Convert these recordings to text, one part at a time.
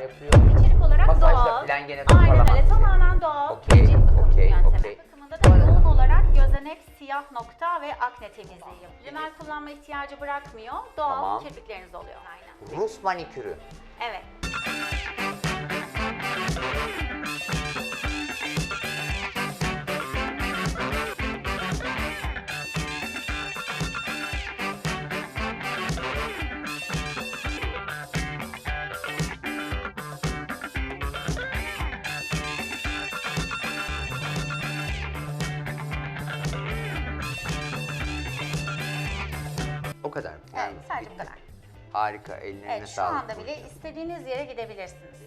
yapıyor. İçerik olarak Masajda doğal. falan gene Aynen öyle. Tamamen doğal. Okey, okey, okey. Bakımında da yoğun olarak gözenek, siyah nokta ve akne temizliği. Rimel kullanma ihtiyacı bırakmıyor. Doğal Tamam. kirpikleriniz oluyor. Aynen. Rus manikürü. Evet. O kadar. Evet, sadece bu bitti. kadar. Harika. Ellerine Evet, şu sağlık. anda bile istediğiniz yere gidebilirsiniz.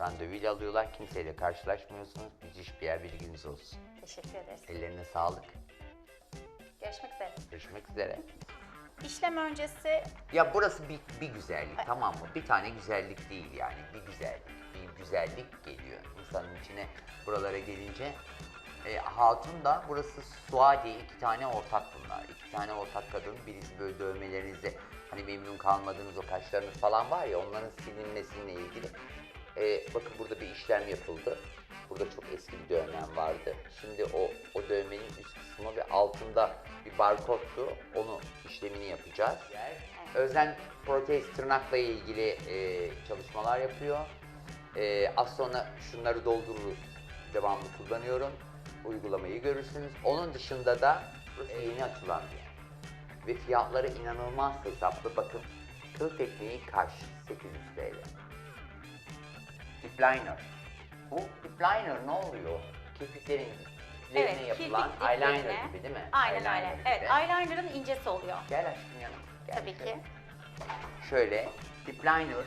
Randevuyla alıyorlar. Kimseyle karşılaşmıyorsunuz. Müthiş bir yer bilginiz olsun. Teşekkür ederiz. Ellerine sağlık. Görüşmek üzere. Görüşmek üzere. İşlem öncesi Ya burası bir, bir güzellik tamam mı? Bir tane güzellik değil yani bir güzellik. Bir güzellik geliyor insanın içine buralara gelince. E, hatun da burası Suadi iki tane ortak bunlar. İki tane ortak kadın birisi böyle dövmelerinizde hani memnun kalmadığınız o kaşlarınız falan var ya onların silinmesiyle ilgili. E, bakın burada bir işlem yapıldı. Burada çok eski bir dövmem vardı. Şimdi o, o dövmenin üst kısmı ve altında bir barkodtu. Onu işlemini yapacağız. Özen protez tırnakla ilgili e, çalışmalar yapıyor. E, az sonra şunları doldururuz. Devamlı kullanıyorum. Uygulamayı görürsünüz. Onun dışında da burası yeni açılan bir yer. Ve fiyatları inanılmaz hesaplı. Bakın kıl tekniği kaş 800 TL. Lip liner. Bu lip liner ne oluyor? Kirpiklerin Evet, kirpik yapılan diplerine. eyeliner gibi değil mi? Aynen Eyeliner öyle. gibi. Evet, eyeliner'ın incesi oluyor. Gel aşkım yanıma. Gel Tabii şöyle. ki. Şöyle lip liner,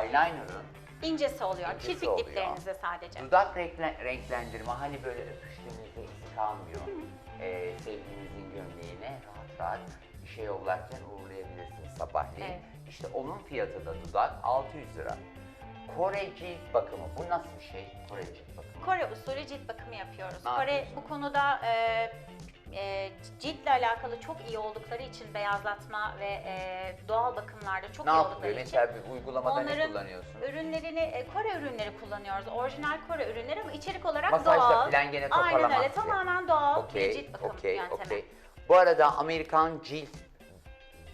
eyeliner'ın İncesi oluyor. İncesi Kirpik oluyor. diplerinizde sadece. dudak renkle- renklendirme hani böyle kalmıyor. Ee, sevdiğinizin gömleğine rahat rahat bir şey yollarken uğurlayabilirsiniz sabahleyin. Evet. İşte onun fiyatı da dudak 600 lira. Kore cilt bakımı bu nasıl bir şey? Kore cilt bakımı. Kore usulü cilt bakımı yapıyoruz. Ne Kore yapıyorsun? bu konuda e, e, ciltle alakalı çok iyi oldukları için beyazlatma ve e, doğal bakımlarda çok ne iyi oldukları için Mesela bir uygulamada ne kullanıyorsun? ürünlerini e, Kore ürünleri kullanıyoruz. Orijinal Kore ürünleri ama içerik olarak Masajda doğal. falan gene Aynen toparlamak öyle. gibi. Tamamen doğal bir Okey, cilt bakım okey, yöntemi. okey. Bu arada Amerikan cilt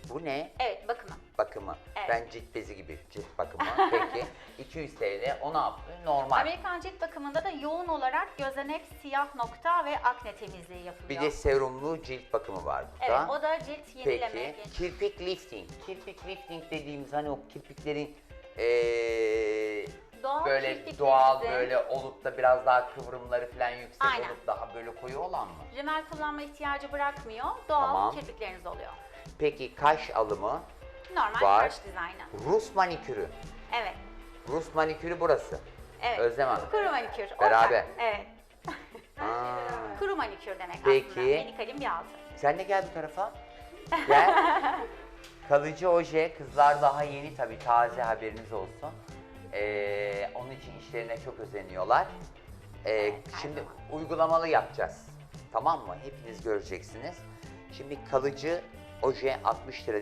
bu ne? Evet bakımı. Bakımı. Evet. Ben cilt bezi gibi cilt bakımı. Peki 200 TL o ne yapıyor? Normal. Amerikan cilt bakımında da yoğun olarak gözenek, siyah nokta ve akne temizliği yapılıyor. Bir de serumlu cilt bakımı var burada. Evet o da cilt yenileme. Peki genç- kirpik lifting. Kirpik lifting dediğimiz hani o kirpiklerin eee, Doğal böyle doğal böyle olup da biraz daha kıvrımları falan yüksek Aynen. olup daha böyle koyu olan mı? Rimel kullanma ihtiyacı bırakmıyor. Doğal Tamam. kirpikleriniz oluyor. Peki kaş alımı, Normal Var. kaş dizaynı. Rus manikürü. Evet. Rus manikürü burası. Evet. Özlem Hanım. Kuru manikür. ortak. Beraber. Evet. Aa. Kuru manikür demek Peki. aslında. Medikalin bir altı. Sen de gel bu tarafa. Gel. Kalıcı oje, kızlar daha yeni tabii taze haberiniz olsun. Ee, onun için işlerine çok özeniyorlar. Ee, Evet, şimdi zaman. uygulamalı yapacağız. Tamam mı? Hepiniz göreceksiniz. Şimdi kalıcı oje 60 lira.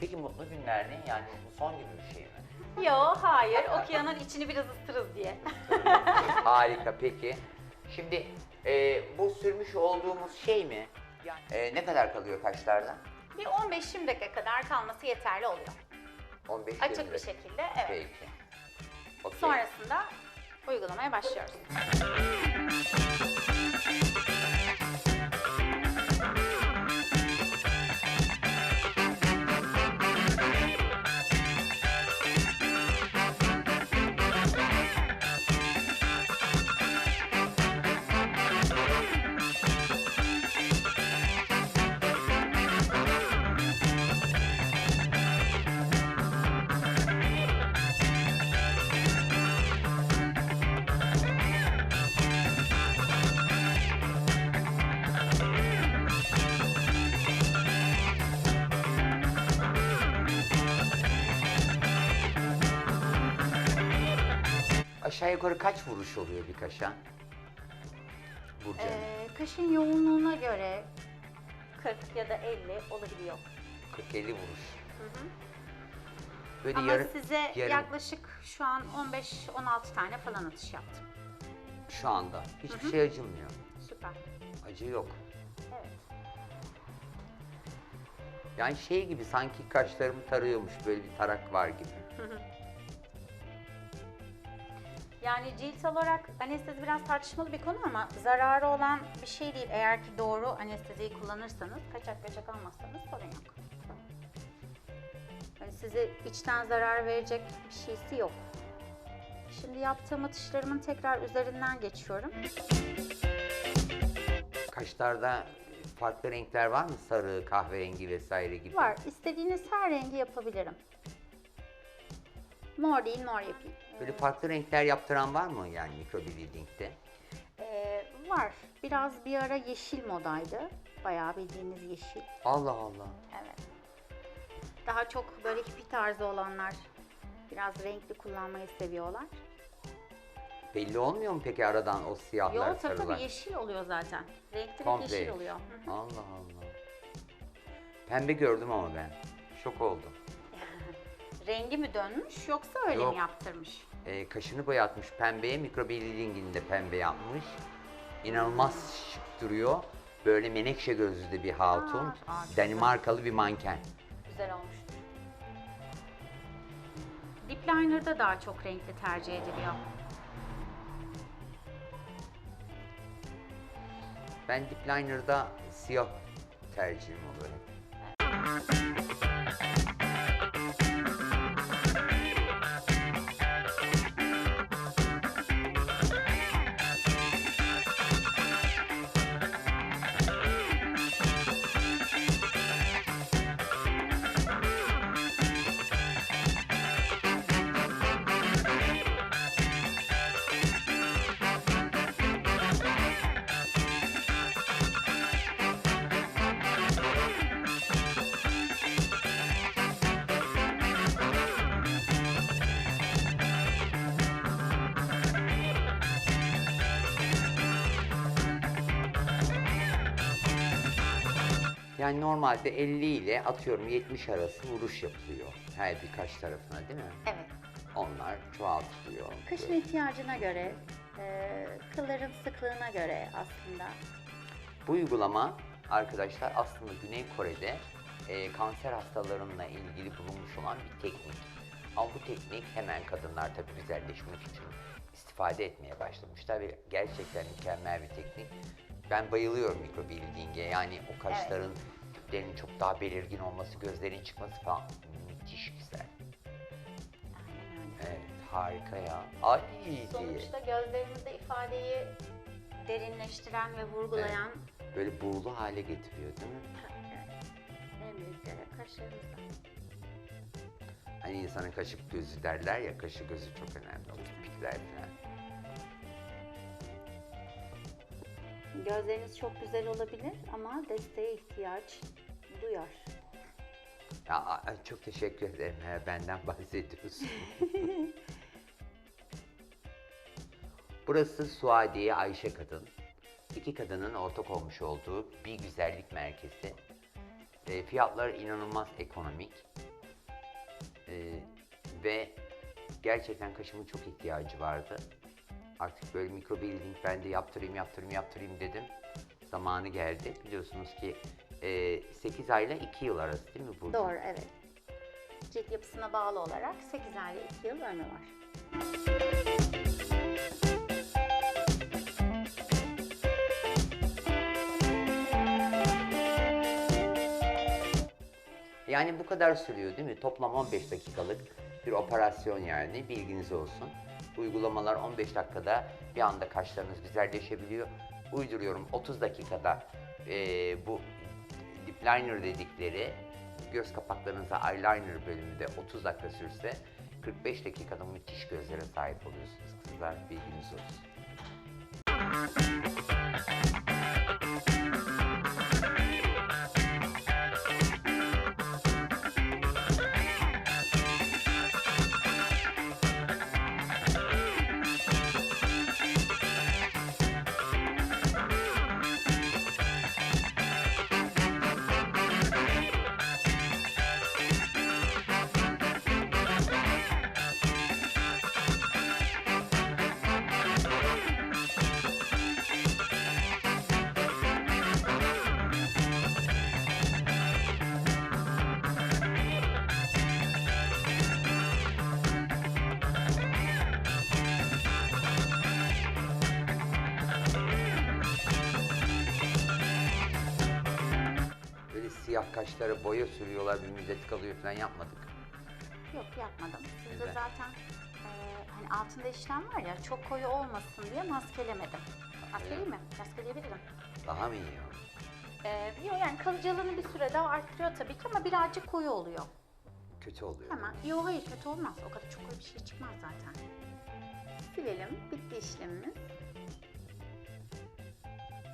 Peki mutlu günler ne? Yani bu son gibi bir şey mi? Yo hayır. Okyanın içini biraz ısıtırız diye. Harika peki. Şimdi e, bu sürmüş olduğumuz şey mi? E, ne kadar kalıyor kaşlardan? bir 15-20 dakika kadar kalması yeterli oluyor. 15 Açık bir şekilde. Evet. Peki. Okey. Sonrasında uygulamaya başlıyoruz. Aşağı yukarı kaç vuruş oluyor bir kaşa? Burcu. Ee, kaşın yoğunluğuna göre 40 ya da 50 olabiliyor. 40-50 vuruş. Böyle Ama yarı- size yarım- yaklaşık şu an 15-16 tane falan atış yaptım. Şu anda hiçbir şey acımıyor. Süper. Acı yok. Evet. Yani şey gibi sanki kaşlarımı tarıyormuş böyle bir tarak var gibi. Yani cilt olarak anestezi biraz tartışmalı bir konu ama zararı olan bir şey değil. Eğer ki doğru anesteziyi kullanırsanız, kaçak kaçak almazsanız sorun yok. Yani size içten zarar verecek bir şeysi yok. Şimdi yaptığım atışlarımın tekrar üzerinden geçiyorum. Kaşlarda farklı renkler var mı? Sarı, kahverengi vesaire gibi. Var. İstediğiniz her rengi yapabilirim. Mor değil, mor yapayım. Böyle farklı renkler yaptıran var mı yani mikroblading'de? Ee, var. Biraz bir ara yeşil modaydı. Bayağı bildiğiniz yeşil. Allah Allah. Evet. Daha çok böyle hippie tarzı olanlar biraz renkli kullanmayı seviyorlar. Belli olmuyor mu peki aradan o siyahlar, Yo tabii sarılar? tabii yeşil oluyor zaten. Renkli Komple yeşil oluyor. Hı hı. Allah Allah. Pembe gördüm ama ben. Şok oldum. Rengi mi dönmüş yoksa öyle Yok. mi yaptırmış? Ee, kaşını boyatmış pembeye, mikroblading'ini de pembe yapmış. İnanılmaz şık duruyor. Böyle menekşe gözlü de bir hatun. Aa, güzel. Danimarkalı bir manken. Güzel olmuştur. Lip liner'da daha çok renkli tercih ediliyor. Ben dip liner'da siyah tercihim oluyor. Yani normalde 50 ile atıyorum 70 arası vuruş yapılıyor. Her birkaç tarafına değil mi? Evet. Onlar çoğaltılıyor. Kışın ihtiyacına göre, e, kılların sıklığına göre aslında. Bu uygulama arkadaşlar aslında Güney Kore'de e, kanser hastalarıyla ilgili bulunmuş olan bir teknik. Ama bu teknik hemen kadınlar tabii güzelleşmek için istifade etmeye başlamışlar ve gerçekten mükemmel bir teknik. Ben bayılıyorum mikroblading'e yani o kaşların tiplerinin çok daha belirgin olması, gözlerin çıkması falan müthiş güzel. Aynen öyle. Evet harika ya. Ay diye. Sonuçta gözlerimizde ifadeyi derinleştiren ve vurgulayan Böyle buğulu hale getiriyor değil mi? en büyükleri kaşlarımızda. Hani insanın kaşık gözü derler ya, kaşı gözü çok önemli. O kirpikler falan. Gözleriniz çok güzel olabilir ama desteğe ihtiyaç duyar. Ya, a- çok teşekkür ederim. He, benden bahsediyorsun. Burası Suadiye Ayşe Kadın. İki kadının ortak olmuş olduğu bir güzellik merkezi. E, fiyatlar inanılmaz ekonomik. E, ve gerçekten kaşımın çok ihtiyacı vardı. Artık böyle mikroblading ben de yaptırayım, yaptırayım, yaptırayım dedim. Zamanı geldi. Biliyorsunuz ki e, 8 ayla 2 yıl arası değil mi Burcu? Doğru, evet. Cilt yapısına bağlı olarak 8 ay ile 2 yıl ömrü var. Yani bu kadar sürüyor değil mi? Toplam 15 dakikalık bir operasyon yani bilginiz olsun. Uygulamalar 15 dakikada bir anda kaşlarınız güzelleşebiliyor. Uyduruyorum 30 dakikada eee, bu lip liner dedikleri göz kapaklarınıza eyeliner bölümünde 30 dakika sürse 45 dakikada müthiş gözlere sahip oluyorsunuz kızlar bilginiz olsun. Siyah kaşlara boya sürüyorlar, bir müddet kalıyor falan yapmadık. Yok yapmadım. Sizde Güzel. zaten e, hani altında işlem var ya çok koyu olmasın diye maskelemedim. Maskeleyeyim mi? Maskeleyebilirim. Daha mı iyi olur? E, yok yani kalıcılığını bir süre daha arttırıyor tabii ki ama birazcık koyu oluyor. Kötü oluyor. Hemen. Yok hayır kötü olmaz. O kadar çok koyu bir şey çıkmaz zaten. Silelim. Bitti işlemimiz.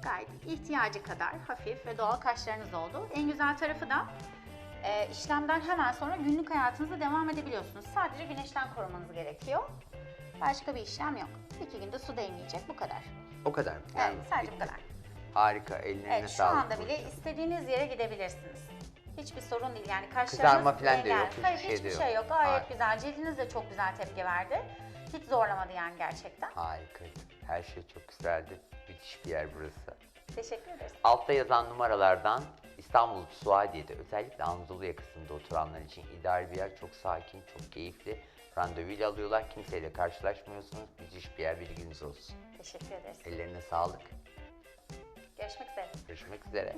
Gayet ihtiyacı kadar hafif ve doğal kaşlarınız oldu. En güzel tarafı da e, işlemden hemen sonra günlük hayatınıza devam edebiliyorsunuz. Sadece güneşten korumanız gerekiyor. Başka bir işlem yok. İki günde su değmeyecek. Bu kadar. O kadar mı? Evet, sadece bu kadar. Harika, ellerine Evet, şu sağlık. anda bile istediğiniz yere gidebilirsiniz. Hiçbir sorun değil yani kaşlarınız Kızarma falan da yok, hiçbir Hayır, şey de hiçbir yok. şey yok. Gayet Harika. güzel. Cildiniz de çok güzel tepki verdi. Hiç zorlamadı yani gerçekten. Harikaydı. Her şey çok güzeldi. Müthiş bir yer burası. Teşekkür ederiz. Altta yazan numaralardan İstanbul Suadiye'de özellikle Anadolu yakasında oturanlar için ideal bir yer. Çok sakin, çok keyifli. Randevuyla alıyorlar. Kimseyle karşılaşmıyorsunuz. Müthiş bir yer. Bilginiz olsun. Teşekkür ederiz. Ellerine sağlık. Görüşmek üzere. Görüşmek üzere.